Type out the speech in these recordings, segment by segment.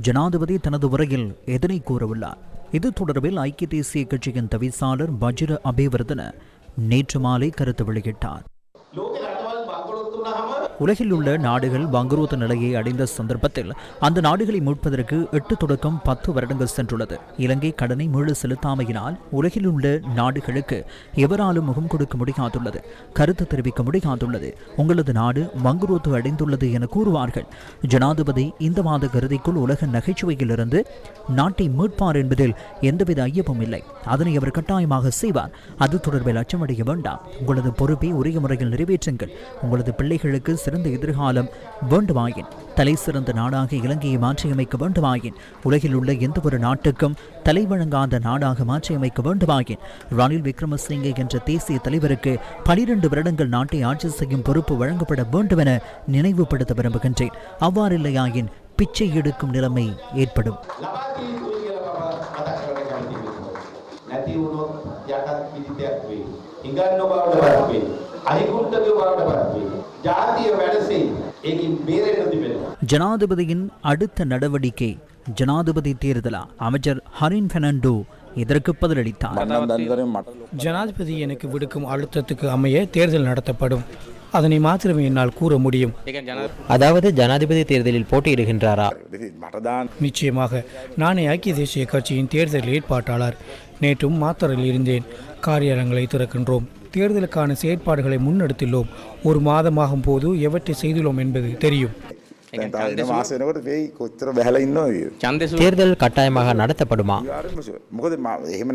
ஜனாதிபதி தனது உரையில் எதனை கூறவுள்ளார்? இது தொடர்பில் ஐக்கிய தேசிய கட்சியின் தவிசாளர் வஜிர அபேவர்தன நேற்று மாலை கருத்து வெளியிட்டார். உலகில் உள்ள நாடுகள் வங்குரோத்த நிலையை அடைந்த சந்தர்ப்பத்தில் அந்த நாடுகளை மீட்பதற்கு எட்டு தொடக்கம் பத்து வருடங்கள் சென்றுள்ளது. இலங்கை கடனை மீள செலுத்தாமையினால் உலகில் உள்ள நாடுகளுக்கு எவராலும் முகம் கொடுக்க முடியாதுள்ளது. கருத்து தெரிவிக்க முடியாதுள்ளது. உங்களது நாடு வங்குரோத்து அடைந்துள்ளது என கூறுவார்கள். ஜனாதிபதி இந்த மாத கருதிக்குள் உலக நகைச்சுவையிலிருந்து நாட்டை மீட்பார் என்பதில் எந்தவித ஐயமும் இல்லை. அதனை அவர் கட்டாயமாக செய்வார். அது தொடர்பில் அச்சமடைய வேண்டாம். உங்களது பொறுப்பை உரிய முறையில் நிறைவேற்றுங்கள். உங்களது பிள்ளைகளுக்கு சிறந்த எதிர்காலம் வேண்டுமாயின். தலை சிறந்த நாடாக இலங்கையை மாற்றியமைக்க வேண்டுமாயின். உலகில் உள்ள எந்த ஒரு நாட்டுக்கும் தலை வழங்காத நாடாக மாற்றியமைக்க வேண்டுமாயின். ரணில் விக்ரமசிங்கே என்ற தேசிய தலைவருக்கு பனிரெண்டு வருடங்கள் நாட்டை ஆட்சி செய்யும் பொறுப்பு வழங்கப்பட வேண்டுமென நினைவுபடுத்த விரும்புகின்றேன். அவ்வாறில்லையாயின் பிச்சை எடுக்கும் நிலைமை ஏற்படும். Hingga no bawa ஜனாதிபதியின் அடுத்த நடவடிக்கை ஜனாதிபதி தேர்தலா. அமைச்சர் ஹரின் பெனண்டோ இதற்கு பதிலளித்தார்? ஜனாதிபதி எனக்கு விடுக்கும் அழுத்தத்துக்கு அமைய தேர்தல் நடத்தப்படும். அதனை மாத்திரமே என்னால் கூற முடியும். அதாவது ஜனாதிபதி தேர்தலில் போட்டியிடுகின்றாரா? நிச்சயமாக நானே ஐக்கிய தேசிய கட்சியின் தேர்தல் ஏற்பாட்டாளர். நேற்றும் மாத்தரில் இருந்தேன். காரியாலயங்களை திறக்கின்றோம். தேர்தலுக்கான செயற்பாடுகளை முன்னெடுத்துள்ளோம். ஒரு மாதமாகும் போது எவற்றை செய்துள்ளோம் என்பது தெரியும். தேர்தல் கட்டாயமாக நடத்தப்படுமா?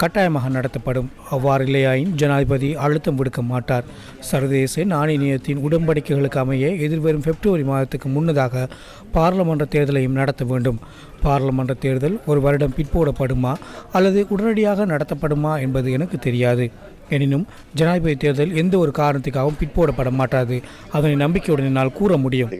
கட்டாயமாக நடத்தப்படும். அவ்வாறு இல்லையாயின் ஜனாதிபதி அழுத்தம் விடுக்க மாட்டார். சர்வதேச நாணயத்தின் உடன்படிக்கைகளுக்கு அமைய எதிர்வரும் பிப்ரவரி மாதத்துக்கு முன்னதாக பாராளுமன்ற தேர்தலையும் நடத்த வேண்டும். பாராளுமன்ற தேர்தல் ஒரு வருடம் பிற்போடப்படுமா அல்லது உடனடியாக நடத்தப்படுமா என்பது எனக்கு தெரியாது. எனினும் ஜனாதிபதி தேர்தல் எந்த ஒரு காரணத்துக்காகவும் பிற்போடப்பட மாட்டாது. அதனை நம்பிக்கையுடன் என்னால் கூற முடியும்.